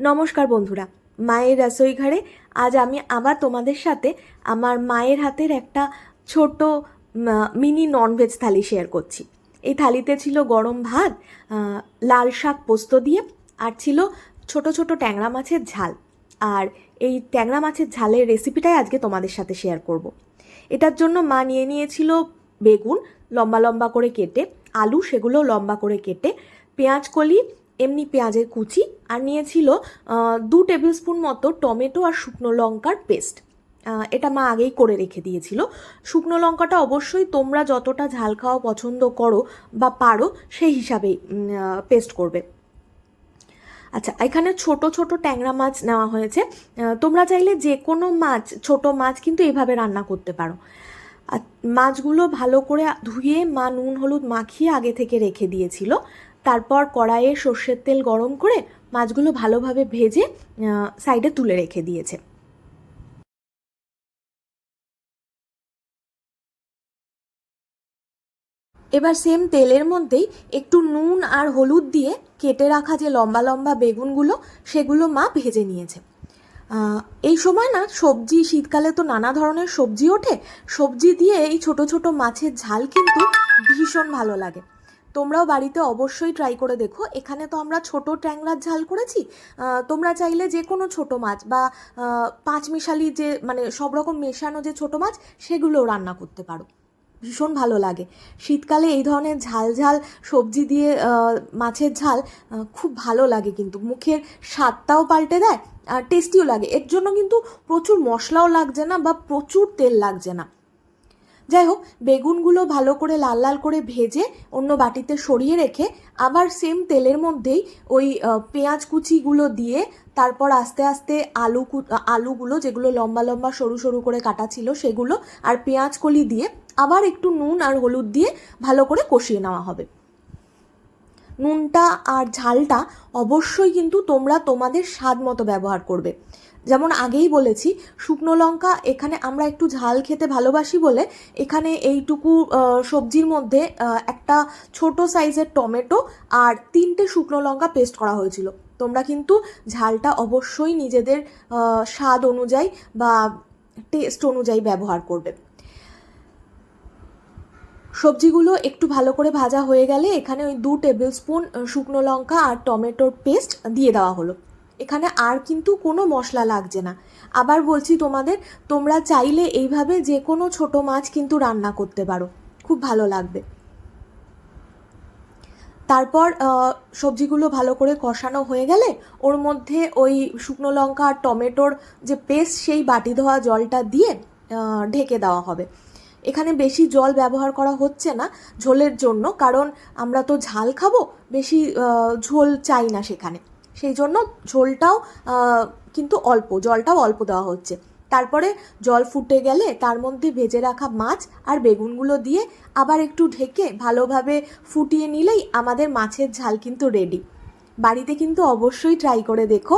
নমস্কার বন্ধুরা, মায়ের রসোই ঘরে আজ আমি আবার তোমাদের সাথে আমার মায়ের হাতের একটা ছোট মিনি ননভেজ থালি শেয়ার করছি এই থালিতে ছিল গরম ভাত লাল শাক পোস্ত দিয়ে, আর ছিল ছোট ছোট ট্যাংরা মাছের ঝাল আর এই ট্যাংরা মাছের ঝালের রেসিপিটাই আজকে তোমাদের সাথে শেয়ার করব। এটার জন্য মা নিয়ে নিয়েছিল বেগুন, লম্বা লম্বা করে কেটে, আলু সেগুলো লম্বা করে কেটে, পেঁয়াজ কলি এমনি পেঁয়াজের কুচি আর নিয়েছিল দু টেবিল স্পুন মতো টমেটো আর শুকনো লঙ্কার পেস্ট এটা মা আগেই করে রেখে দিয়েছিল। শুকনো লঙ্কাটা অবশ্যই তোমরা যতটা ঝাল খাওয়া পছন্দ করো বা পারো, সেই হিসাবেই পেস্ট করবে। আচ্ছা এখানে ছোট ছোট ট্যাংরা মাছ নেওয়া হয়েছে। তোমরা চাইলে যে কোনো মাছ, ছোট মাছ কিন্তু এভাবে রান্না করতে পারো। মাছগুলো ভালো করে ধুয়ে মা নুন, হলুদ মাখিয়ে আগে থেকে রেখে দিয়েছিল। তারপর কড়াইয়ে সর্ষের তেল গরম করে মাছগুলো ভালোভাবে ভেজে সাইডে তুলে রেখে দিয়েছে। এবার সেম তেলের মধ্যেই একটু নুন আর হলুদ দিয়ে কেটে রাখা যে লম্বা লম্বা বেগুনগুলো, সেগুলো মা ভেজে নিয়েছে। এই সময় না, সবজি, শীতকালে তো নানা ধরনের সবজি ওঠে। সবজি দিয়ে এই ছোট ছোট মাছের ঝাল কিন্তু ভীষণ ভালো লাগে। তোমরাও বাড়িতে অবশ্যই ট্রাই করে দেখো। এখানে তো আমরা ছোট ট্যাংরার ঝাল করেছি। তোমরা চাইলে যে কোনো ছোট মাছ বা পাঁচ মিশালি যে মানে সব রকম মেশানো যে ছোট মাছ, সেগুলোও রান্না করতে পারো। ভীষণ ভালো লাগে। শীতকালে এই ধরনের ঝাল ঝাল সবজি দিয়ে মাছের ঝাল খুব ভালো লাগে কিন্তু। মুখের স্বাদটাও পাল্টে দেয় আর টেস্টিও লাগে। এর জন্য কিন্তু প্রচুর মশলাও লাগছে না বা প্রচুর তেল লাগছে না। যাই হোক বেগুনগুলো ভালো করে লাল লাল করে ভেজে অন্য বাটিতে সরিয়ে রেখে আবার সেম তেলের মধ্যেই ওই পেঁয়াজ কুচিগুলো দিয়ে তারপর আস্তে আস্তে আলু আলুগুলো যেগুলো লম্বা লম্বা সরু সরু করে কাটা ছিল সেগুলো আর পেঁয়াজ কলি দিয়ে আবার একটু নুন আর হলুদ দিয়ে ভালো করে কষিয়ে নেওয়া হবে। নুনটা আর ঝালটা অবশ্যই কিন্তু তোমরা তোমাদের স্বাদ মতো ব্যবহার করবে। যেমন আগেই বলেছি, শুকনো লঙ্কা, এখানে আমরা একটু ঝাল খেতে ভালোবাসি বলে, এখানে এইটুকু সবজির মধ্যে একটা ছোট সাইজের টমেটো আর তিনটে শুকনো লঙ্কা পেস্ট করা হয়েছিল। তোমরা কিন্তু ঝালটা অবশ্যই নিজেদের স্বাদ অনুযায়ী বা টেস্ট অনুযায়ী ব্যবহার করবে। সবজিগুলো একটু ভালো করে ভাজা হয়ে গেলে এখানে ওই দু টেবিল স্পুন শুকনো লঙ্কা আর টমেটোর পেস্ট দিয়ে দেওয়া হলো। এখানে আর কিন্তু কোনো মশলা লাগছে না। আবার বলছি তোমাদের, তোমরা চাইলে এইভাবে যে কোনো ছোট মাছ কিন্তু রান্না করতে পারো। খুব ভালো লাগবে। তারপর সবজিগুলো ভালো করে কষানো হয়ে গেলে ওর মধ্যে ওই শুকনো লঙ্কা আর টমেটোর যে পেস্ট সেই বাটি ধোয়া জলটা দিয়ে ঢেকে দেওয়া হবে। এখানে বেশি জল ব্যবহার করা হচ্ছে না ঝোলের জন্য, কারণ আমরা তো ঝাল খাব, বেশি ঝোল চাই না সেখানে। সেই জন্য ঝোলটাও কিন্তু অল্প, জলটাও অল্প দেওয়া হচ্ছে। তারপরে জল ফুটে গেলে তার মধ্যে ভেজে রাখা মাছ আর বেগুনগুলো দিয়ে আবার একটু ঢেকে ভালোভাবে ফুটিয়ে নিলেই আমাদের মাছের ঝাল কিন্তু রেডি বাড়িতে কিন্তু অবশ্যই ট্রাই করে দেখো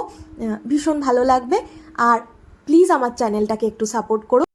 ভীষণ ভালো লাগবে। আর প্লিজ আমার চ্যানেলটাকে একটু সাপোর্ট করো।